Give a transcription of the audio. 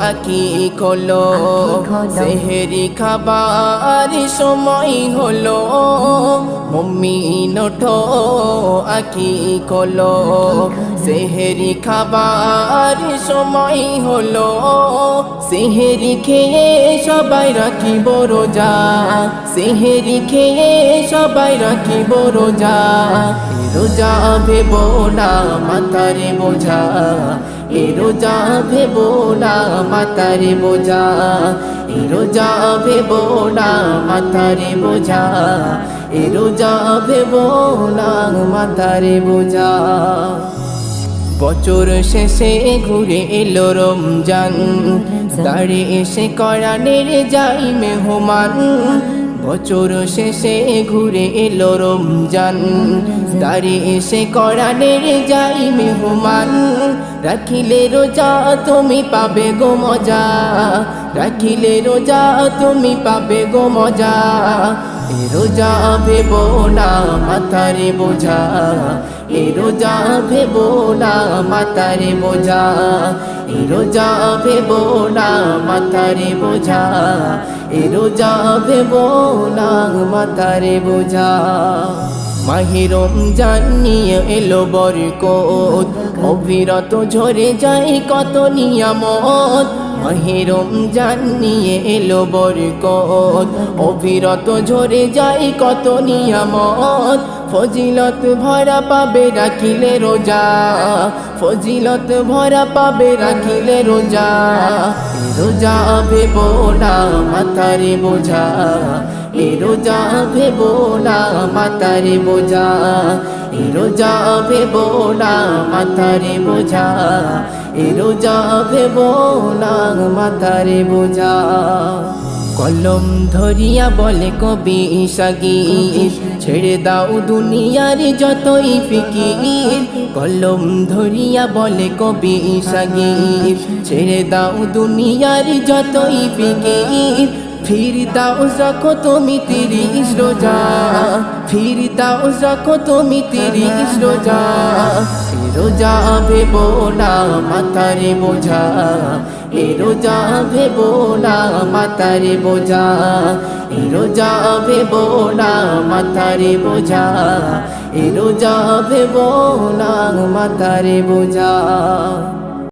আকি খোলো। সেহেরি খাবার সময় হলো। মম্মি ওঠো আকি খোলো। সেহেরি খাবার সময় হলো। সেহেরি খেয়ে সবাই রাখিব রোজা সেহেরি খেয়ে সবাই রাখিব রোজা রোজা ভেব না মাথারে বোঝা। এ রোজা ভেব না মাথারে বোঝা। এ রোজা ভেব না মাথারে বোঝা। এ রোজা ভেব না মাথারে বোঝা। বছর শেষে ঘুরে এলো রমজান। দাঁড়ে এসে করানের যাই মেহমান। বছর শেষে ঘুরে এলো রমজান। দাঁড়ে এসে করানের যাই মেহমান। রাখিলে রোজা তুমি পাবে গো মজা। রাখিলে রোজা তুমি পাবে গো মজা। রোজা ভেব না, মাথারে বোঝা। এ রোজা ভেব না মাতারে বোঝা। এ রোজা ভেব না মাতারে বোঝা। এ রোজা ভেব না মাতারে বোঝা। মাহিরম জানিয়ে এলো বরকত। অবিরত ঝরে যায় কত নিয়ামত। মাহিরম জানিয়ে এলো বরকত। অবিরত ঝরে যায় কত নিয়ামত। ফজিলত ভরা পাবে রাখিলে রোজা। ফজিলত ভরা পাবে রাখিলে রোজা। রোজা ভেব না, মাথারে বোঝা। এ রোজা ভেব না মাথারে বোঝা। এ রোজা ভেব না মাথারে বোঝা। এ রোজা ভেব না মাথারে বোঝা। কলম ধরিয়া বলে কবি সাগির, ছেড়ে দাও দুনিয়ার যতই ফিকির। কলম ধরিয়া বলে কবি সাগির, ছেড়ে দাও দুনিয়ার যতই ফিকির। ফির দাও রাখো তুমি তিরিশ রোজা। ফির দাও রাখো তুমি তিরিশ রোজা। রোজা ভেব না মাথারে বোঝা। এ রোজা ভেব না মাথারে বোঝা। এ রোজা ভেব না মাথারে বোঝা। এ রোজা ভেব না মাথারে বোঝা।